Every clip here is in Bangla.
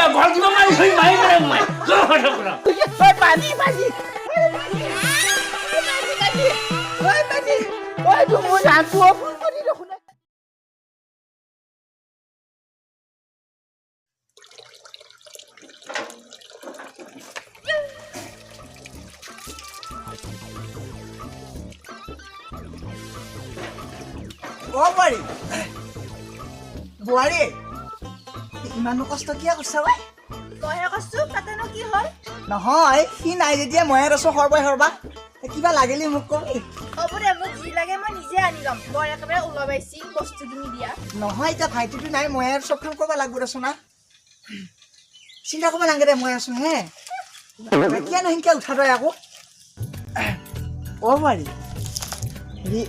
এতিয়া ঘৰ কিবা মাৰি ধৰি মাৰি পেলাই মই কিয় কথা কৰা ঐ পানী পানী ঐ পানী ঐ তো মোৰ জানটো ফুল কৰি দেখোন অ বোৱাৰী বোৱাৰী ইমানো কষ্ট কিয় কৰিছা ঐ? তইহে কৈছো তাতেনো কি হ'ল? নহয় সি নাই যেতিয়া ময়ে আছো সৰবাই সৰবা। কিবা লাগিলে মোক কবি হ'ব দে মোক যি লাগে মই নিজে আনি ল'ম। তই একেবাৰে ওলাবাইছি বস্তুখিনি দিয়া। নহয় এতিয়া ভাইটিটো নাই মই আৰু চব কাম কৰিব লাগিব দেচোন না চিন্তা কৰিব নালাগে দে মই আছো হে। কিয়নো সেনকে উঠা তই আকৌ। অ বোৱাৰী হেৰি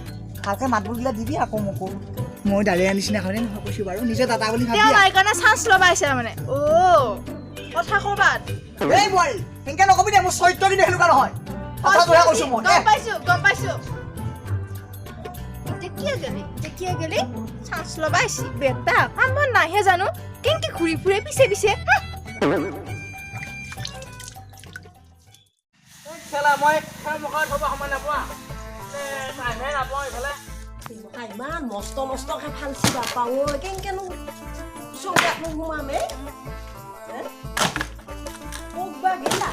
ভালকে মাতবোৰগিলা দিবি আকৌ মোকো। মই দালিয়া নিচিনা হয়নে? নহয় কৈছো বাৰু। নিজে দাদা বুলি ভাবি তেওঁ নাই কাৰণে চান্স লবাইছে মানে অ' কথা ক'বাত। এই বোৱাৰী সেনকে নকবি দে মোৰ চৰিত্ৰ কিন্তু সেনেকুৱা নহয়। কথাটোহে কৈছো মই গম পাইছো গম পাইছো। যেতিয়া গেলি যেতিয়া গেলি চান্স লবাইছি বেটা কাম নাইহে জানো? কেনেকে ঘূৰি ফুৰে পিছে পিছে। খেলা মই খেল মুখত থ'ব সময় নাপোৱা। নাপাওঁ এইফালে। ইমান মস্ত মস্তকে ফালছি বাপা ঐ কেনকেনো চৌকাতনো সোমামে মোক বা গেলা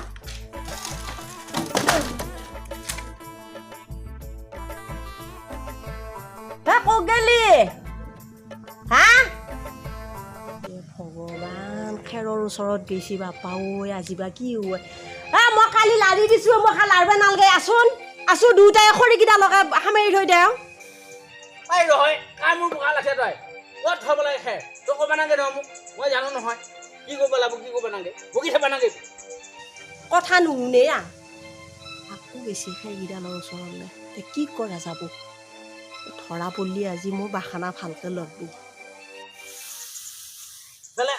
ভগৱান খেৰৰ ওচৰত গৈছি বাপা ঐ আজি বা কি হয় মই কালি লাৰি দিছো মই খাই লাৰিব নালাগে আছোন আছো দুটাই খৰিকেইটা লগাই সামৰি থৈ দেওঁ এই নহয় কাৰ মোৰ বোকা লাগছে তই? ক'ত থ'ব লাগে খেৰ তই ক'ব নাগে নহয় মোক। মই জানো নহয়। কি কৰিব লাগিব কি কৰিব নাগে বকি থ'ব নাগে কথা নুশুনে আ। আকৌ বেছি সেইকেইডালৰ ওচৰলৈ। কি কৰা যাব? ধৰা পৰিলি আজি মোৰ বাহানা ভালকে লাগব এফালে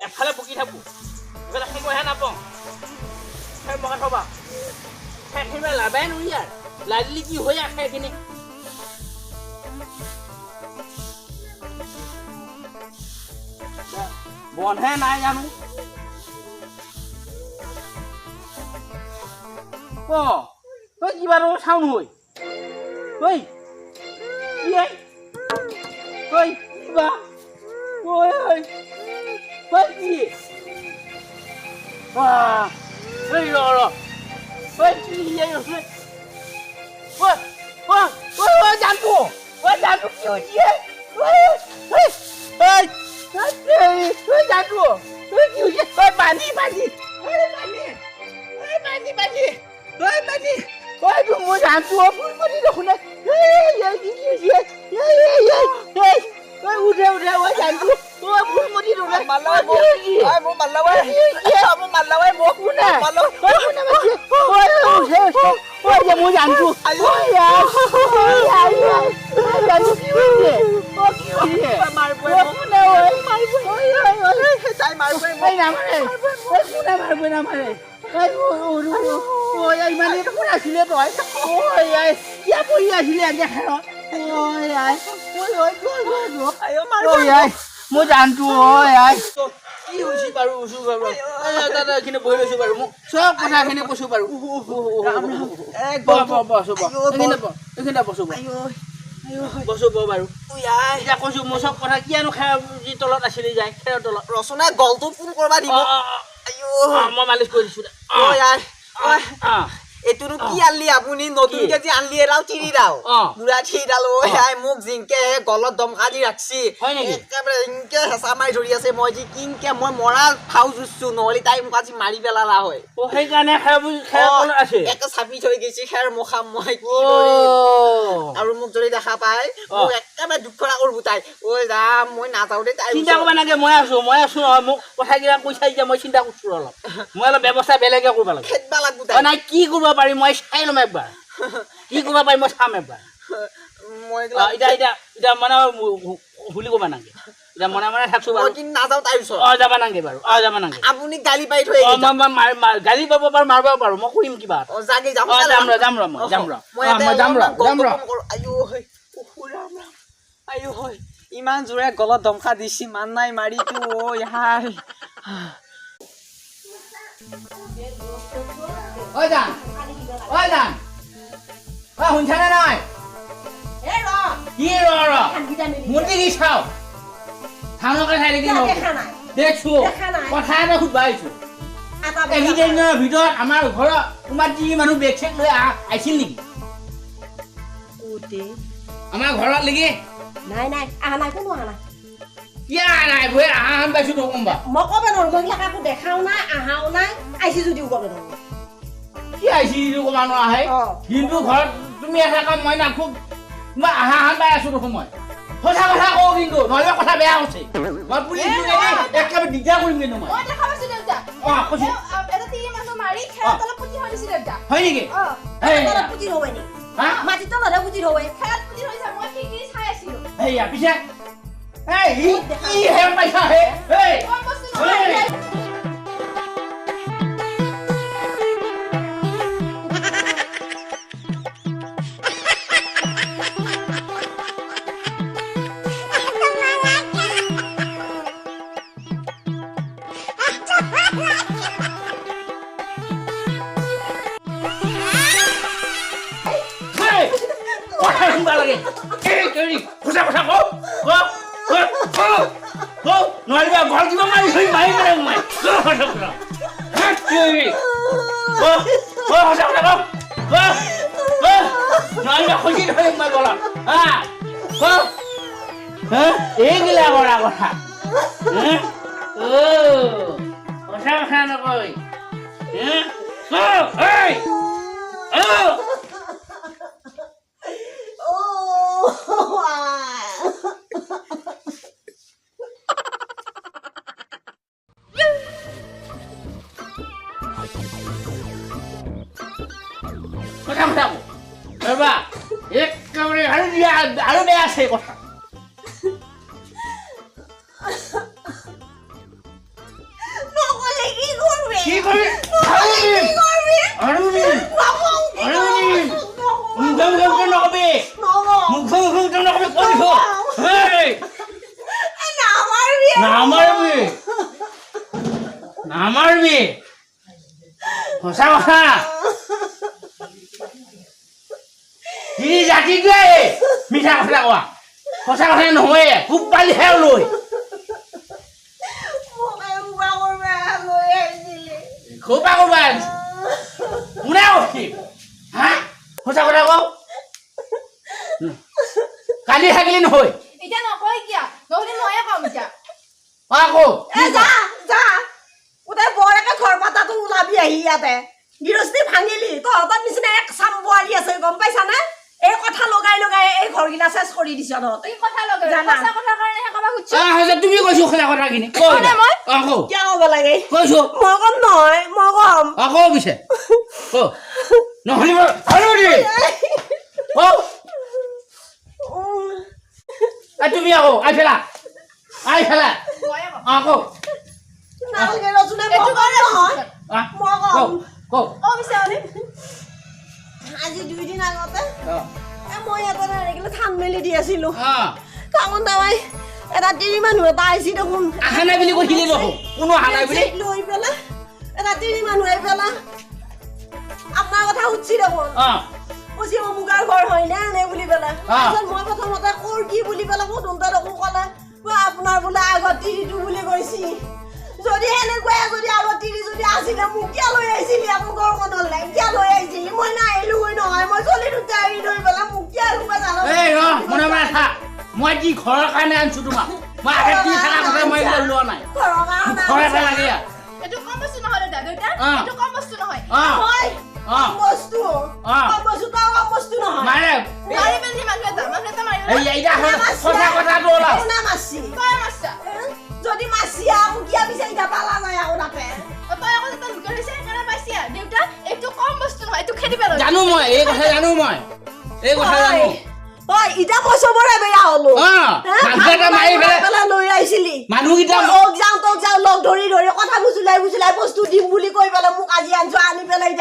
এফালে বকি থাকোঁ। এফালে সেইকৈহে নাপাওঁ। খেৰ মকা থবা। খেৰখিনি লাভাই নোৱাৰি আৰু। লাগিলে কি হৈ আৰু খেৰখিনি বনহে নাই জানো ক তই কিবা এটা চাউণ্ড হৈ ঐ কি এই? ঐ কিবা ঐ ঐ ঐ কি বাহ ঐ ৰ ৰ ঐ কি এই আছে ঐ ঐ ঐ ঐ জানটো ঐ জানটো কি হৈছে ঐ ঐ ঐ ঐ ঐ জানটো ঐ কি হৈছে ঐ পানী পানী ঐ পানী ঐ পানী পানী ঐ পানী ঐ তো মোৰ জানটো ফুল কৰি দেখোন এই এই কি কি হৈছে এই এই এই এই ঐ উঠে উঠে ঐ জানটো ঐ ফুল মৰি দেখোন মাল্লাৱাই মোক ঐ মোক মাল্লাৱাই মোক মাল্লাৱাই মোক কোনে মাল্লাৱাই ঐ কোনে মাৰিছে ঐ উঠে উঠে ঐ যে মোৰ জানটো ঐ আই ঐ আই আই ঐ জানটো কি হৈছে মাৰিবই ঐ নামাৰে ঐ কোনে মাৰিব নামাৰে ঐ ঐ ঐ ইমান কোন আছিলে তই আই কিয় পৰি আছিলে একে খেৰত ঐ আই ঐ ঐ গ'ল গ'ল গ'ল আইও ঐ আই মোৰ জানটো ঐ আই কি হৈছে বাৰু উচু বাৰু দাদা এইখিনি বহি লৈছো বাৰু মোক চব কথাখিনি কৈছো বাৰু এই ব ব বছো ব এইখিনি ব এইখিনি বছো ব আইও আইও বছো বাৰু। এতিয়া কৈছো মোৰ চব কথা কিয়নো খেৰ যি তলত আছিলি যায় খেৰৰ তলত। ৰচনা গলটো ফোন কৰবা দিব। মই মালিচ কৰি দিছো এইটোনো কি আনলি আপুনি? নতুনকে যে আনলি এডাল তিৰিডাল অ। বুঢ়া তিৰিডাল ঐ আই মোক জিংকে গলত দমকা দি ৰাখছি। একেবাৰে ইনকে হেঁচা মাৰি ধৰি আছে। মই যি কিনকে মই মৰা ফাউ জুচছো নহ'লে তাই মোক আজি মাৰি পেলালা হয়। সেইকাৰণে একে চাপি থৈ গৈছে খেৰ মুখাম মই কি আৰু মোক যদি দেখা অ। মোক একেবাৰে দুখ কৰা কৰিব তাই। ঐ যাম মই নাযাওঁ দেই তাই চিন্তা কৰিব নালাগে মই আছো মই আছো নহয় মোক কথাকেইটা কৈছা এতিয়া মই চিন্তা কৰিছো অলপ। মই অলপ ব্যৱস্থা বেলেগে কৰিব লাগে। খেদবা লাগব নাই কি কৰিব পাৰিম মই চাই ল'ম একবাৰ। কি কৰিব পাৰিম মই চাম একবাৰ। মই এতিয়া এতিয়া এতিয়া মানে ভুলি ক'ব নালাগে। এতিয়া মনে মনে থাকছো বাৰু। নাযাওঁ তাইৰ ওচৰত অ যাবা নালাগে বাৰু অ যাবা নালাগে। আপুনি গালি পাৰি থৈ অ মই মই মাৰ- মাৰ- গালি পাব পাৰো মাৰিব পাৰো মই কৰিম কিবা। যাম অ, যাম ৰ, যাম ৰ, মই যাম ৰ। মই অ, ইয়াতে মই যাম ৰ, যাম ৰ। গল্প হয় ৰাম ৰাম। আইও হয় ইমান জোৰে গলত দমকা দিছি মান নাই মাৰিতো ঐ হাই। জান ঐ জান ঐ শুনছানে নাই ৰ কি ৰ ৰ কি চাও চাই দেখছো? নাই। কথা এটা সুধবা আহিছো এইকেইদিনৰ ভিতৰত আমাৰ ঘৰত তোমাৰ যি মানুহ বেগ চেক লৈ আহ আহিছিল নেকি? আমাৰ ঘৰত নেকি? নাই নাই। আহা নাই কোনো আহা নাই। কিয় নাই? ভয়ে আহা হান পাইছো তো গম পা মই ক'ব নোৱাৰো মই কাকো দেখাও নাই আহাও নাই আহিছে যদিও ক'ব নোৱাৰো। কি আহিছিল ক'ব নোৱাৰা হে? অ। কিন্তু ঘৰত তুমি এটা কাম মই নাখো মই আহা হান পাই আছো দেখোন মই। সঁচা কথা কওঁ কিন্তু নহ'লে কথা বেয়া হৈছে। মই পুলিচ একেবাৰে দিগদাৰ কৰিম কিন্তু মই। দেখা হয় নেকি? অ হেই তলত পুতি থৱে নি হা? থৈছে মই খিৰিকী চাই আছিলো? পিছে। এই ই ই হে পাইছা হে। এই। কওঁ নহ'লে বা ঘৰ কিবা মাৰি থৈ মাৰি কথা হেই কেৰি কওঁ কওঁ সঁচা কথা কওঁ নহ'লে বা খুজি থৈ মই গলত হা হা এইগিলা কৰা কথা হা? অ' সঁচা কথা নকয় হা? অ' কথা আৰু বেয়া আছে কথা। কি কৰবি কি কৰি আৰু দিম আৰু দিম আৰু দিম মুখে মুখে মুখে নকবি মুখে মুখে মুখে নকবি কৈ দিছো হেই! নামাৰবি নামাৰবি সঁচা কথা! তিনি জাতিটোৱে মিছা কথা কোৱা। সঁচা কথা নহয়। খুব পালিহে লৈ খুবা ক'বা কোনে কৈছিল হা? সঁচা কথা কওঁ? কালি থাকিলি নহয়। এতিয়া নকয় কিয়া? নহ'লে ময়ে কম এতিয়া। আকৌ এ যা যা। উদে বৰকে ঘৰ পাতাটো ওলাবি আহি ইয়াতে। গৃহস্থী ভাঙিলি। তহঁতৰ নিচিনা এক চাম বোৱাৰী আছে গম এই লগাই লগাই এই কৰি দিছ তহঁতে কি কথা লগে জানা। সঁচা কথাৰ কাৰণেহে ক'ব খুজিছো আহ, তুমি কৈছো সঁচা কথাখিনি কৈ কোনে মই? আকৌ কিয় ক'ব লাগে? কৈছো। মই কম নহয় মই কম। আকৌ পিছে। ক। নহ'লে আৰু দি ক। উম, তুমি আকৌ আই ফেলা। আই ফেলা। কম আকৌ নালাগে ৰচোনে মই কম নহয়। আহ, মই ক কম। ক। পিছে হলে আজি দুইদিন আগতে অ, এ মই এটা এনেকৈ ধান মেলি দি আছিলো। অ, কামত দাৱাই এটা তিৰি মানুহ এটা আহিছে দেখোন। আহা নাই বুলি কৈছিলি দেখোন কোনো অহা নাই বুলি। লৈ পেলাই এটা তিৰি মানুহ আহি পেলাই আপোনাৰ কথা সুধছি দেখোন। কৈছি অমুকাৰ ঘৰ হয় নে এনে বুলি পেলাই। মই প্ৰথমতে কৰ কি? বুলি পেলাই সুধোতে দেখোন ক'লে "বোলে আপোনাৰ বোলে আগত তিৰিটো বুলি কৈছি। যদি এনেকুৱাই যদি আগত তিৰি যদি আছিলে মোক কিয় লৈ আহিছিলি আকৌ ঘৰখনলৈ কিয় লৈ আহিছিলি? মই নাহিলো নহয় মই চলি দুটা এৰি মই যি ঘৰৰ কাৰণে আনিছো তোমাক? মই আগে দি থকা কথা মই এইবিলাক লোৱা নাই। ঘৰ এটা লাগে এইটো কম বস্তু নহয় দেউতা এইটো কম বস্তু নহয়। হয় বস্তু বস্তু কম বস্তু নহয়। মাৰে মাৰি পেলি মানুহ এটা মানুহ এটা মাৰিব এই এতিয়া সঁচা কথাটো ওলাও কোনে মাৰছি তই মাৰছা যদি মাৰছি আৰু কিয় বিচাৰি পালা যায় আকৌ তাতে। তই আকৌ এটা লুকাই থৈছে সেইকাৰণে পাইছি দেউতা এইটো কম বস্তু নহয় এইটো খেদি পেলাব। জানো মই এই কথা জানো মই। এই কথা জানো। ইটা পয়সা লৈ আইছিলি ধৰি কথা বুজুলাই বুজুলাই বস্তু দিম বুলি কৈ পেলাই মোক আজি আনিছো আনি পেলাই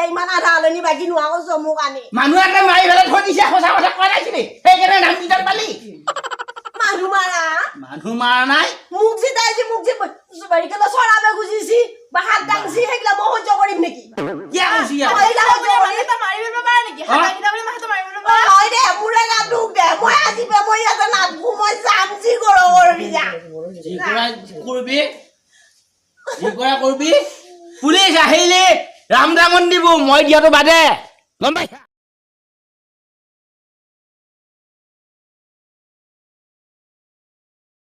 মানুহ মাৰা নাই মোক যে তাই যে মোক যে বাৰিকালে চৰাবে বা হাত দাংছি সেইগিলা মই সহ্য কৰিম নেকি? করবি? কৰা কৰবি পুলিচ আহিলে। ৰাম ৰামন দিব মই দিয়াটো বাদে। গম পাইছা?